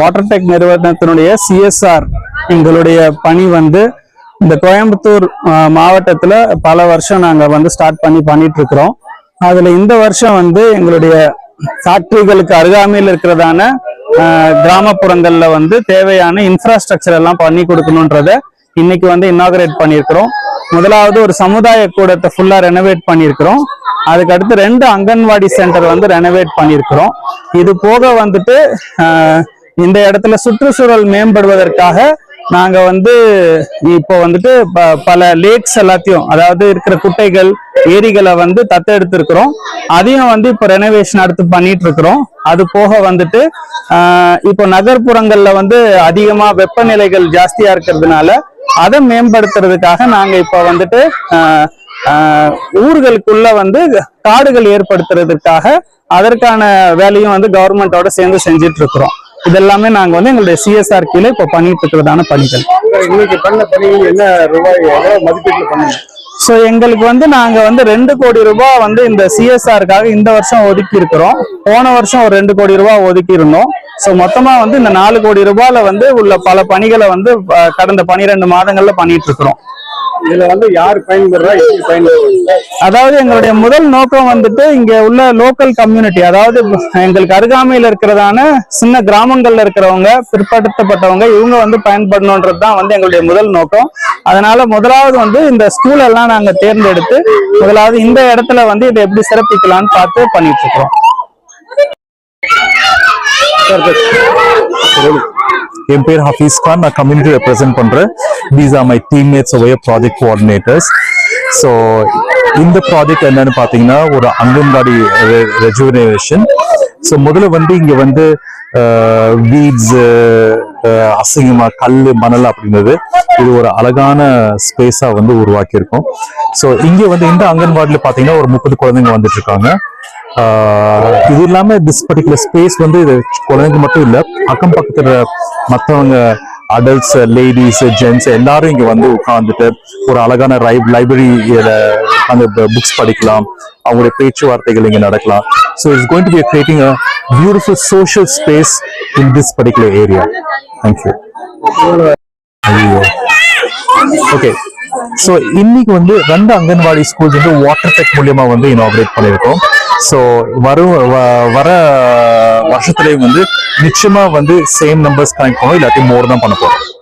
Water tech நிறுவனத்தினுடைய CSR எங்களுடைய பணி வந்து இந்த கோயம்புத்தூர் மாவட்டத்தில் பல வருஷம் நாங்கள் வந்து ஸ்டார்ட் பண்ணி பண்ணிட்டு இருக்கிறோம். இந்த வருஷம் வந்து எங்களுடைய ஃபேக்ட்ரிகளுக்கு அருகாமையில் இருக்கிறதான கிராமப்புறங்களில் வந்து தேவையான இன்ஃப்ராஸ்ட்ரக்சர் எல்லாம் பண்ணி கொடுக்கணுன்றத இன்னைக்கு வந்து இன்னாகரேட் பண்ணியிருக்கிறோம். முதலாவது ஒரு சமுதாய கூடத்தை ஃபுல்லாக ரெனோவேட் பண்ணியிருக்கிறோம். அதுக்கு அடுத்து ரெண்டு அங்கன்வாடி சென்டர் வந்து ரெனோவேட் பண்ணியிருக்கிறோம். இது போக வந்துட்டு இந்த இடத்துல சுற்றுச்சூழல் மேம்படுவதற்காக நாங்க வந்து இப்போ வந்துட்டு ப- பல லேக்ஸ் எல்லாத்தையும் அதாவது இருக்கிற குட்டைகள் ஏரிகளை வந்து தத்தெடுத்திருக்கிறோம். அதையும் வந்து இப்போ ரெனோவேஷன் அடுத்து பண்ணிட்டு இருக்கிறோம் அது போக வந்துட்டு இப்போ நகர்ப்புறங்கள்ல வந்து அதிகமா வெப்பநிலைகள் ஜாஸ்தியா இருக்கிறதுனால அதை மேம்படுத்துறதுக்காக நாங்க இப்போ வந்துட்டு ஊர்களுக்குள்ள வந்து காடுகள் ஏற்படுத்துறதுக்காக அதற்கான வேலையும் வந்து கவர்மெண்டோட சேர்ந்து செஞ்சிட்டு இருக்கிறோம் இதெல்லாமே நாங்க வந்து எங்களுடைய சிஎஸ்ஆர் கீழே இப்போ பண்ணிட்டு இருக்கிறதான பணிகள். இன்னைக்கு பண்ண என்ன ரூபாய் மதிப்பீட்டுல பண்ணீங்க? ஸோ எங்களுக்கு வந்து நாங்க வந்து ரெண்டு கோடி ரூபாய் வந்து இந்த சிஎஸ்ஆருக்காக இந்த வருஷம் ஒதுக்கி இருக்கிறோம். போன வருஷம் ஒரு ரெண்டு கோடி ரூபாய் ஒதுக்கி இருந்தோம். ஸோ மொத்தமா வந்து இந்த நாலு கோடி ரூபாயில வந்து உள்ள பல பணிகளை வந்து கடந்த பனிரெண்டு மாதங்கள்ல பண்ணிட்டு இருக்கிறோம். இதுல வந்து யார் பயன்பெறா எப்படி பயன்பெறுவாங்க அதாவது எங்களுடைய முதல் நோக்கம் வந்துட்டு இங்க உள்ள லோக்கல் கம்யூனிட்டி அதாவது எங்களுக்கு அருகாமையில் இருக்கிறதான சின்ன கிராமங்கள்ல இருக்கிறவங்க பிற்படுத்தப்பட்டவங்க இவங்க வந்து பயன்படணுன்றது தான் வந்து எங்களுடைய முதல் நோக்கம். அதனால முதலாவது வந்து இந்த ஸ்கூல் எல்லாம் நாங்க தேர்ந்தெடுத்து முதலாவது இந்த இடத்துல வந்து இதை எப்படி சிறப்பிக்கலாம்னு பார்த்து பண்ணிட்டு இருக்கிறோம். என் பேர் ஹஃபீஸ் கான். நான் கம்யூனிட்டி ரெப்ரசென்ட் பண்றேன் தீஸ் ஆர் மை டீம்மேட்ஸ் ஒவைய ப்ராஜெக்ட் கோஆர்டினேட்டர்ஸ் ஸோ இந்த ப்ராஜெக்ட் என்னன்னு பார்த்தீங்கன்னா ஒரு அங்கன்வாடி ரெஜுவனேஷன் ஸோ முதல்ல வந்து இங்க வந்து வீட்ஸ் அசிங்கமா கல் மணல் அப்படிங்கிறது இது ஒரு அழகான ஸ்பேஸா வந்து உருவாக்கியிருக்கோம். ஸோ இங்க வந்து இந்த அங்கன்வாடியில் பார்த்தீங்கன்னா ஒரு முப்பது குழந்தைங்க வந்துட்டு இருக்காங்க. இது இல்லாம திஸ் பர்டிகுலர் ஸ்பேஸ் வந்து இது குழந்தைங்க மட்டும் இல்ல அக்கம் பக்கத்துல மத்தவங்க அடல்ட்ஸ் லேடிஸ் ஜென்ட்ஸ் எல்லாரும் இங்க வந்து உட்கார்ந்துட்டு ஒரு அழகான லைப்ரரியில அந்த புக்ஸ் படிக்கலாம் அவங்களுடைய பேச்சுவார்த்தைகள் இங்க நடக்கலாம். So it's going to be creating a beautiful social space in this particular area thank you ஐயோ ஓகே ஸோ இன்னைக்கு வந்து ரெண்டு அங்கன்வாடி ஸ்கூல்ஸ் வந்து வாட்டர் டெக் மூலியமா வந்து இனாகிரேட் பண்ணியிருக்கோம். ஸோ வரும் வ- வர வருஷத்துலேயும் வந்து நிச்சயமா வந்து சேம் நம்பர்ஸ் கனெக்ட் பண்ணுவோம் இல்லாட்டி மோர் தான் பண்ண போறோம்.